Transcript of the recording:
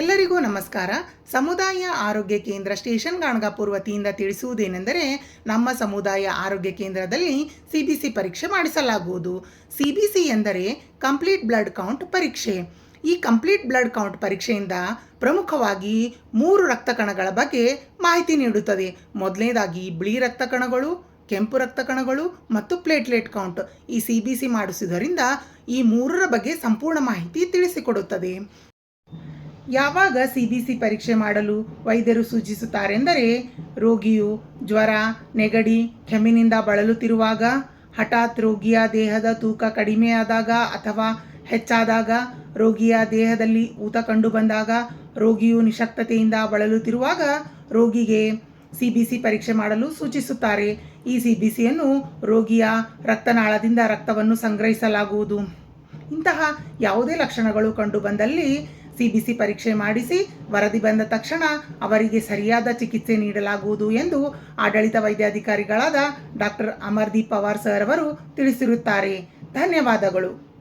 ಎಲ್ಲರಿಗೂ ನಮಸ್ಕಾರ. ಸಮುದಾಯ ಆರೋಗ್ಯ ಕೇಂದ್ರ ಸ್ಟೇಷನ್ ಗಾಣಗಾಪುರ್ ವತಿಯಿಂದ ತಿಳಿಸುವುದೇನೆಂದರೆ, ನಮ್ಮ ಸಮುದಾಯ ಆರೋಗ್ಯ ಕೇಂದ್ರದಲ್ಲಿ ಸಿ ಬಿ ಸಿ ಪರೀಕ್ಷೆ ಮಾಡಿಸಲಾಗುವುದು. ಸಿ ಬಿ ಸಿ ಎಂದರೆ ಕಂಪ್ಲೀಟ್ ಬ್ಲಡ್ ಕೌಂಟ್ ಪರೀಕ್ಷೆ. ಈ ಕಂಪ್ಲೀಟ್ ಬ್ಲಡ್ ಕೌಂಟ್ ಪರೀಕ್ಷೆಯಿಂದ ಪ್ರಮುಖವಾಗಿ ಮೂರು ರಕ್ತ ಕಣಗಳ ಬಗ್ಗೆ ಮಾಹಿತಿ ನೀಡುತ್ತದೆ. ಮೊದಲನೇದಾಗಿ ಬಿಳಿ ರಕ್ತ ಕಣಗಳು ಕೆಂಪು ರಕ್ತ ಕಣಗಳು ಮತ್ತು ಪ್ಲೇಟ್ಲೆಟ್ ಕೌಂಟ್. ಈ ಸಿ ಬಿ ಸಿ ಮಾಡಿಸುವುದರಿಂದ ಈ ಮೂರರ ಬಗ್ಗೆ ಸಂಪೂರ್ಣ ಮಾಹಿತಿ ತಿಳಿಸಿಕೊಡುತ್ತದೆ. ಯಾವಾಗ ಸಿ ಬಿ ಸಿ ಪರೀಕ್ಷೆ ಮಾಡಲು ವೈದ್ಯರು ಸೂಚಿಸುತ್ತಾರೆಂದರೆ ರೋಗಿಯು ಜ್ವರ, ನೆಗಡಿ, ಕೆಮ್ಮಿನಿಂದ ಬಳಲುತ್ತಿರುವಾಗ, ಹಠಾತ್ ರೋಗಿಯ ದೇಹದ ತೂಕ ಕಡಿಮೆಯಾದಾಗ ಅಥವಾ ಹೆಚ್ಚಾದಾಗ, ರೋಗಿಯ ದೇಹದಲ್ಲಿ ಊತ ಕಂಡು ಬಂದಾಗ ರೋಗಿಯು ನಿಶಕ್ತತೆಯಿಂದ ಬಳಲುತ್ತಿರುವಾಗ ರೋಗಿಗೆ ಸಿ ಬಿ ಸಿ ಪರೀಕ್ಷೆ ಮಾಡಲು ಸೂಚಿಸುತ್ತಾರೆ. ಈ ಸಿ ಬಿ ಸಿಯನ್ನು ರೋಗಿಯ ರಕ್ತನಾಳದಿಂದ ರಕ್ತವನ್ನು ಸಂಗ್ರಹಿಸಲಾಗುವುದು. ಇಂತಹ ಯಾವುದೇ ಲಕ್ಷಣಗಳು ಕಂಡುಬಂದಲ್ಲಿ ಸಿ ಬಿ ಸಿ ಪರೀಕ್ಷೆ ಮಾಡಿಸಿ ವರದಿ ಬಂದ ತಕ್ಷಣ ಅವರಿಗೆ ಸರಿಯಾದ ಚಿಕಿತ್ಸೆ ನೀಡಲಾಗುವುದು ಎಂದು ಆಡಳಿತ ವೈದ್ಯಾಧಿಕಾರಿಗಳಾದ ಡಾಕ್ಟರ್ ಅಮರ್ದೀಪ್ ಪವಾರ್ ಸರ್ ಅವರು ತಿಳಿಸಿರುತ್ತಾರೆ. ಧನ್ಯವಾದಗಳು.